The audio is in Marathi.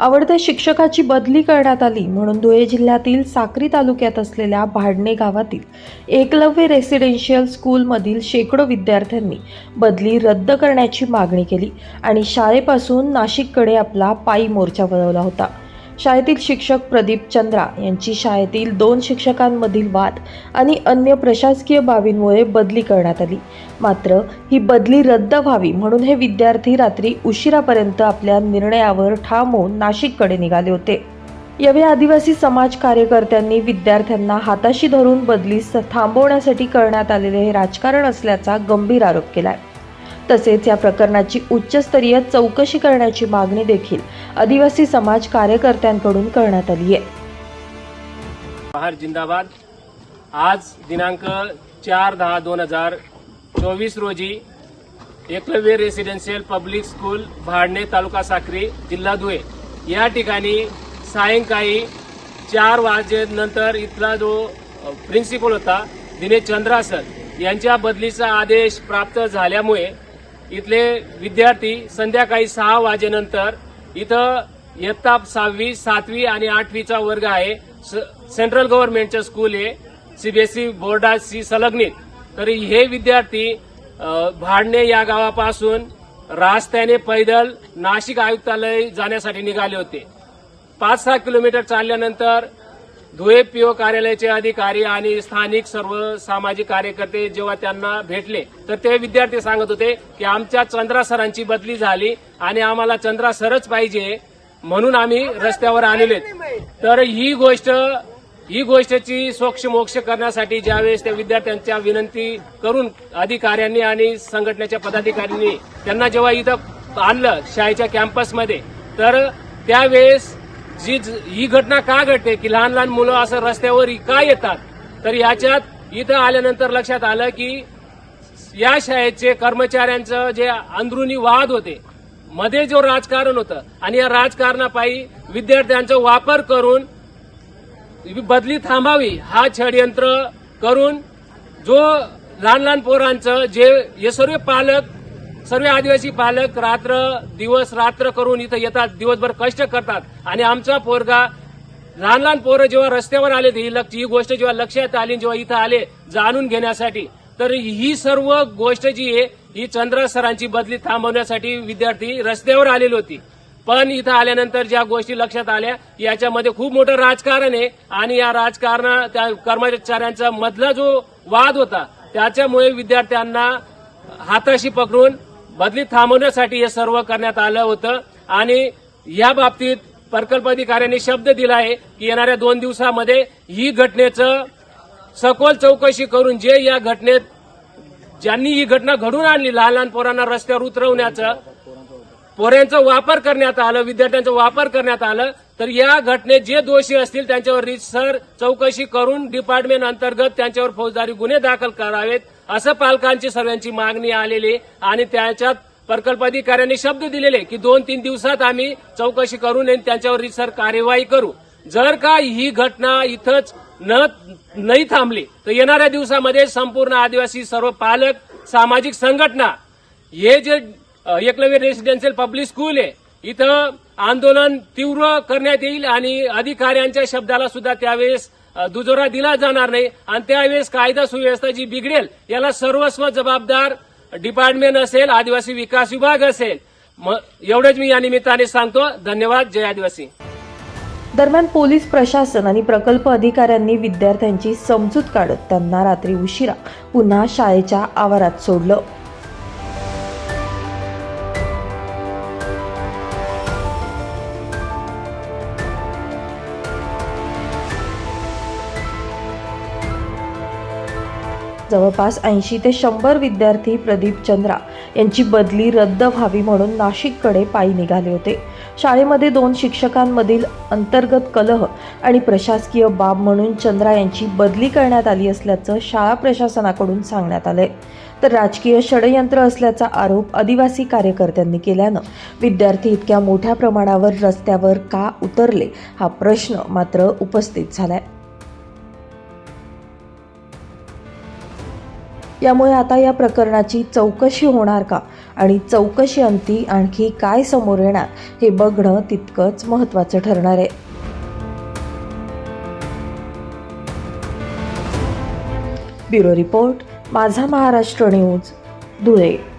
आवडत्या शिक्षकाची बदली करण्यात आली म्हणून धुळे जिल्ह्यातील साक्री तालुक्यात असलेल्या भाडणे गावातील एकलव्य रेसिडेन्शियल स्कूलमधील शेकडो विद्यार्थ्यांनी बदली रद्द करण्याची मागणी केली आणि शाळेपासून नाशिककडे आपला पायी मोर्चा वळवला होता. शाळेतील शिक्षक प्रदीप चंद्रा यांची शाळेतील दोन शिक्षकांमधील वाद आणि अन्य प्रशासकीय बाबींमुळे बदली करण्यात आली. मात्र ही बदली रद्द व्हावी म्हणून हे विद्यार्थी रात्री उशिरापर्यंत आपल्या निर्णयावर ठाम होऊन नाशिककडे निघाले होते. यावेळी आदिवासी समाज कार्यकर्त्यांनी विद्यार्थ्यांना हाताशी धरून बदली स- थांबवण्यासाठी करण्यात आलेले हे राजकारण असल्याचा गंभीर आरोप केला आहे तसेच या प्रकरणाची उच्चस्तरीय चौकशी करण्याची मागणी देखील आदिवासी समाज कार्यकर्त्यांकडून करण्यात आली आहे. बहार जिंदाबाद. आज दिनांक चार दहा दोन हजार चोवीस रोजी Eklavya residential public school Bhadne taluka Sakri जिल्हा धुळे. या ठिकाणी सायंकाळी चार वाजेनंतर इथला जो प्रिन्सिपल होता दिनेश चंद्रा सर यांच्या बदलीचा आदेश प्राप्त झाल्यामुळे इथले विद्यार्थी संध्याकाळी सहा वाजेनंतर इथं इयत्ता सहावी सातवी आणि आठवीचा वर्ग आहे. स- सेंट्रल गव्हर्नमेंटचं स्कूल आहे. सीबीएसई बोर्डाशी संलग्नित. तरी हे विद्यार्थी भाडणे या गावापासून रास्त्याने पैदल नाशिक आयुक्तालय जाण्यासाठी निघाले होते. पाच सहा किलोमीटर चालल्यानंतर धुळे पीओ कार्यालयाचे अधिकारी आणि स्थानिक सर्व सामाजिक कार्यकर्ते जेव्हा त्यांना भेटले तर ते विद्यार्थी सांगत होते की आमच्या चंद्रा सरांची बदली झाली आणि आम्हाला चंद्रा सरच पाहिजे म्हणून आम्ही रस्त्यावर आलेले तर ही गोष्ट ही गोष्टची सोक्ष मोक्ष करण्यासाठी ज्यावेळेस त्या विद्यार्थ्यांच्या विनंती करून अधिकाऱ्यांनी आणि संघटनेच्या पदाधिकाऱ्यांनी त्यांना जेव्हा इथं आणलं शाळेच्या कॅम्पसमध्ये तर त्यावेळेस जी ही घटना का घडते की लहान लहान मुलं असं रस्त्यावर का येतात? तर याच्यात इथं आल्यानंतर लक्षात आलं की या शाळेचे कर्मचाऱ्यांचं जे अंदरुनी वाद होते मध्ये जो राजकारण होतं आणि या राजकारणापायी विद्यार्थ्यांचा वापर करून बदली थांबावी हा षडयंत्र करून जो लहान लहान पोरांचं जे हे सर्व पालक सर्व आदिवासी पालक रात्र दिवस रात्र करून इथं येतात दिवसभर कष्ट करतात. आणि आमचा पोरगा लहान लहान पोरं जेव्हा रस्त्यावर आले ही लक्ष ही गोष्ट जेव्हा लक्षात आली जेव्हा इथं आले जाणून घेण्यासाठी तर ही सर्व गोष्ट जी आहे ही चंद्र सरांची बदली थांबवण्यासाठी विद्यार्थी रस्त्यावर आलेली होती. पण इथं आल्यानंतर ज्या गोष्टी लक्षात आल्या याच्यामध्ये खूप मोठं राजकारण आहे. आणि या राजकारण त्या कर्मचाऱ्यांचा मधला जो वाद होता त्याच्यामुळे विद्यार्थ्यांना हाताशी पकडून बदली थांबवण्यासाठी हे सर्व करण्यात आलं होतं. आणि या बाबतीत प्रकल्प अधिकाऱ्यांनी शब्द दिला आहे की येणाऱ्या दोन दिवसामध्ये ही घटनेचं सखोल चौकशी करून जे या घटनेत ज्यांनी ही घटना घडून आणली लहान लहान पोरांना रस्त्यावर उतरवण्याचं पोऱ्यांचा वापर करण्यात आलं विद्यार्थ्यांचा वापर करण्यात आलं तर या घटनेत जे दोषी असतील त्यांच्यावर रितसर चौकशी करून डिपार्टमेंट अंतर्गत त्यांच्यावर फौजदारी गुन्हे दाखल करावेत असं पालकांची सर्वांची मागणी आलेली आणि त्याच्यात प्रकल्प अधिकाऱ्यांनी शब्द दिलेले की दोन तीन दिवसात आम्ही चौकशी करून आणि त्यांच्यावर रितसर कार्यवाही करू. जर का ही घटना इथंच न नाही थांबली तर येणाऱ्या दिवसामध्ये संपूर्ण आदिवासी सर्व पालक सामाजिक संघटना हे जे एकलव्य रेसिडेन्शियल पब्लिक स्कूल आहे इथं आंदोलन तीव्र करण्यात येईल आणि अधिकाऱ्यांच्या शब्दाला सुद्धा त्यावेळेस दुजोरा दिला जाणार नाही. आणि त्यावेळेस कायदा सुव्यवस्था जी बिघडेल याला सर्वस्व जबाबदार डिपार्टमेंट असेल आदिवासी विकास विभाग असेल. एवढंच मी या निमित्ताने सांगतो. धन्यवाद. जय आदिवासी. दरम्यान पोलीस प्रशासन आणि प्रकल्प अधिकाऱ्यांनी विद्यार्थ्यांची समजूत काढत त्यांना रात्री उशिरा पुन्हा शाळेच्या आवारात सोडलं. जवळपास ऐंशी ते शंभर विद्यार्थी प्रदीप चंद्रा यांची बदली रद्द व्हावी म्हणून नाशिककडे पायी निघाले होते. शाळेमध्ये दोन शिक्षकांमधील अंतर्गत कलह आणि प्रशासकीय बाब म्हणून चंद्रा यांची बदली करण्यात आली असल्याचं शाळा प्रशासनाकडून सांगण्यात आलंय. तर राजकीय षडयंत्र असल्याचा आरोप आदिवासी कार्यकर्त्यांनी केल्यानं विद्यार्थी इतक्या मोठ्या प्रमाणावर रस्त्यावर का उतरले हा प्रश्न मात्र उपस्थित झालाय. यामुळे आता या प्रकरणाची चौकशी होणार का? आणि चौकशी अंती आणखी काय समोर येणार? हे बघणं तितकंच महत्त्वाचं ठरणार आहे. ब्युरो रिपोर्ट माझा महाराष्ट्र न्यूज धुळे.